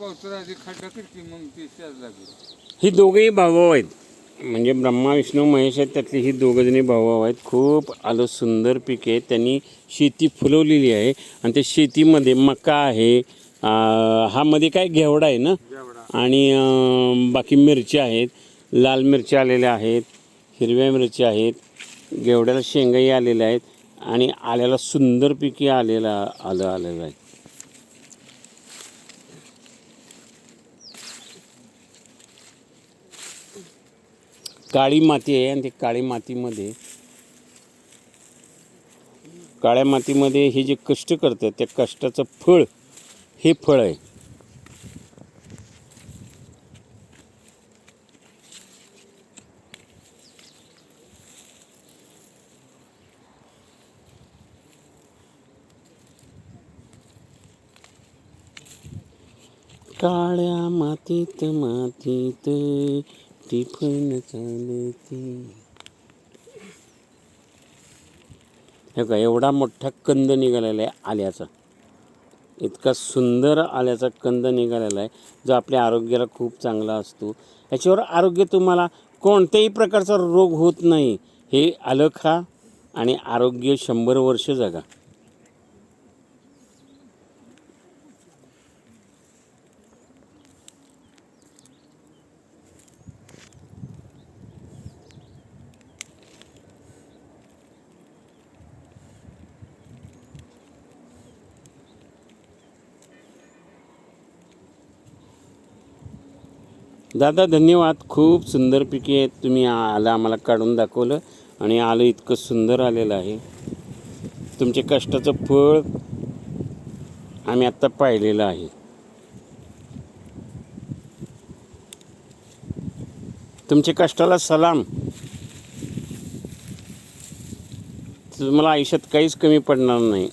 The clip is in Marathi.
पावसाळ्याची खड्डा करते मग ती शेज लागेल. ही दोघेही भाऊ आहेत. म्हणजे ब्रह्मा विष्णू महेश आहेत त्यातली ही दोघंजणी भाऊ आहेत. खूप आलं सुंदर पीक आहे. त्यांनी शेती फुलवलेली आहे. आणि त्या शेतीमध्ये मका आहे. अं, हा मध्ये काय घेवडा आहे ना? आणि अं, बाकी मिरच्या आहेत. लाल मिरच्या आलेल्या आहेत. हिरव्या मिरच्या आहेत. घेवड्याला शेंगाही आलेल्या आहेत. आणि आल्याला सुंदर पिके आलेलं आलं आलेलं आहे. काळी माती आहे आणि ते काळी मातीमध्ये काळ्या मातीमध्ये हे जे कष्ट करतात त्या कष्टाचं फळ हे फळ आहे. काळ्या मातीत मातीत टिफन चालती हे का एवढा मोठा कंद निघालेला आहे आल्याचा. इतका सुंदर आल्याचा कंद निघालेला आहे जो आपल्या आरोग्याला खूप चांगला असतो. याच्यावर आरोग्य तुम्हाला कोणत्याही प्रकारचा रोग होत नाही. हे आलं खा आणि आरोग्य शंभर वर्ष जगा. दादा धन्यवाद. खूप सुंदर पिके आहेत. तुम्ही आलं आम्हाला काढून दाखवलं आणि आलं इतकं सुंदर आलेलं आहे. तुमचे कष्टाचं फळ आम्ही आत्ता पाहिलेलं आहे. तुमच्या कष्टाला सलाम. तुम्हाला आयुष्यात काहीच कमी पडणार नाही.